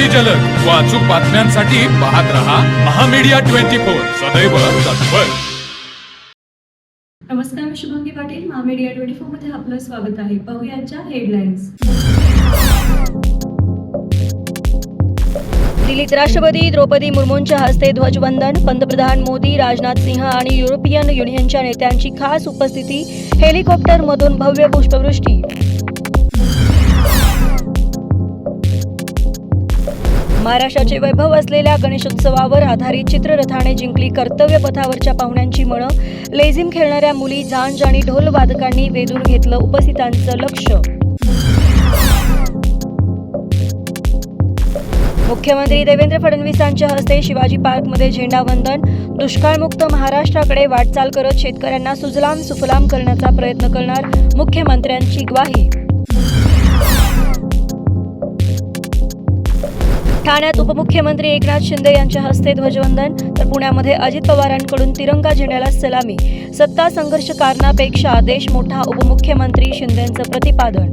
अगदी जलद. व अचूक बातम्यांसाठी पाहत रहा महामीडिया ट्वेंटी फोर. सदैव तत्पर. नमस्कार मी शुभंगी पाटील. महामीडिया ट्वेंटी फोरमध्ये आपलं स्वागत आहे. पाहूयाच्या हेडलाईन्स दिल्लीत राष्ट्रपती द्रौपदी मुर्मूंच्या हस्ते ध्वजवंदन. पंतप्रधान मोदी राजनाथ सिंह आणि युरोपियन युनियनच्या नेत्यांची खास उपस्थिती. हेलिकॉप्टरमधून भव्य पुष्पवृष्टी. महाराष्ट्राचे वैभव असलेल्या गणेशोत्सवावर आधारित चित्ररथाने जिंकली कर्तव्य पथावरच्या पाहुण्यांची मनं. लेझिम खेळणाऱ्या मुली झांज आणि ढोल वादकांनी वेधून घेतलं उपस्थितांचं लक्ष. मुख्यमंत्री देवेंद्र फडणवीसांच्या हस्ते शिवाजी पार्कमध्ये झेंडावंदन दुष्काळमुक्त महाराष्ट्राकडे वाटचाल करत शेतकऱ्यांना सुजलाम सुफलाम करण्याचा प्रयत्न करणार मुख्यमंत्र्यांची ग्वाही. ठाण्यात उपमुख्यमंत्री एकनाथ शिंदे यांच्या हस्ते ध्वजवंदन तर पुण्यामध्ये अजित पवारांकडून तिरंगा झेंड्याला सलामी. सत्ता संघर्ष कारणापेक्षा देश मोठा उपमुख्यमंत्री शिंदेंचं प्रतिपादन.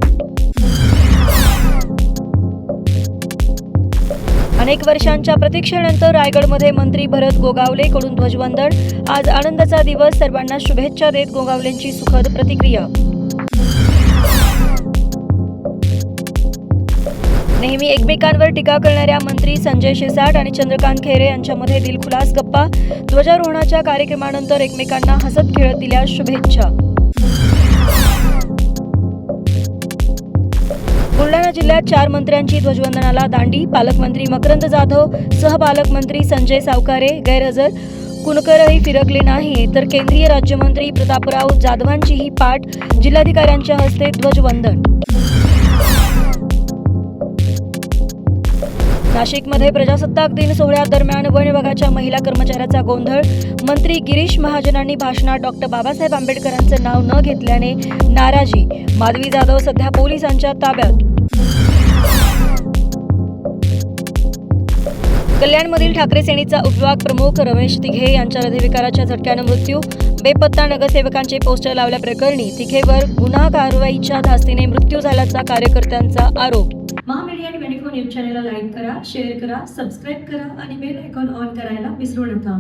अनेक वर्षांच्या प्रतीक्षेनंतर रायगडमध्ये मंत्री भरत गोगावले कडून ध्वजवंदन. आज आनंदाचा दिवस सर्वांना शुभेच्छा देत गोगावलेंची सुखद प्रतिक्रिया. नेहमी एकमेकांवर टीका करणाऱ्या मंत्री संजय शिसाट आणि चंद्रकांत खैरे यांच्यामध्ये दिलखुलास गप्पा. ध्वजारोहणाच्या कार्यक्रमानंतर एकमेकांना हसत खेळत दिल्या शुभेच्छा. बुलढाणा जिल्ह्यात चार मंत्र्यांची ध्वजवंदनाला दांडी. पालकमंत्री मकरंद जाधव सहपालकमंत्री संजय सावकारे गैरहजर. कुणकरही फिरकले नाही तर केंद्रीय राज्यमंत्री प्रतापराव जाधवांचीही पाठ. जिल्हाधिकाऱ्यांच्या हस्ते ध्वजवंदन. नाशिकमध्ये प्रजासत्ताक दिन सोहळ्यादरम्यान वन विभागाच्या महिला कर्मचाऱ्याचा गोंधळ. मंत्री गिरीश महाजनांनी भाषणात डॉक्टर बाबासाहेब आंबेडकरांचं नाव न घेतल्याने नाराजी. माधवी जाधव सध्या पोलिसांच्या ताब्यात. कल्याणमधील ठाकरे सेनेचा उपविभाग प्रमुख रमेश तिघे यांच्या हृदयविकाराच्या झटक्यानं मृत्यू. बेपत्ता नगरसेवकांचे पोस्टर लावल्याप्रकरणी तिघेवर गुन्हा कारवाईच्या धास्तीने मृत्यू झाल्याचा कार्यकर्त्यांचा आरोप. महामीडिया ट्वेंटी फोर न्यूज चॅनलला लाईक करा शेअर करा सबस्क्राईब करा आणि बेल आयकॉन ऑन करायला विसरू नका.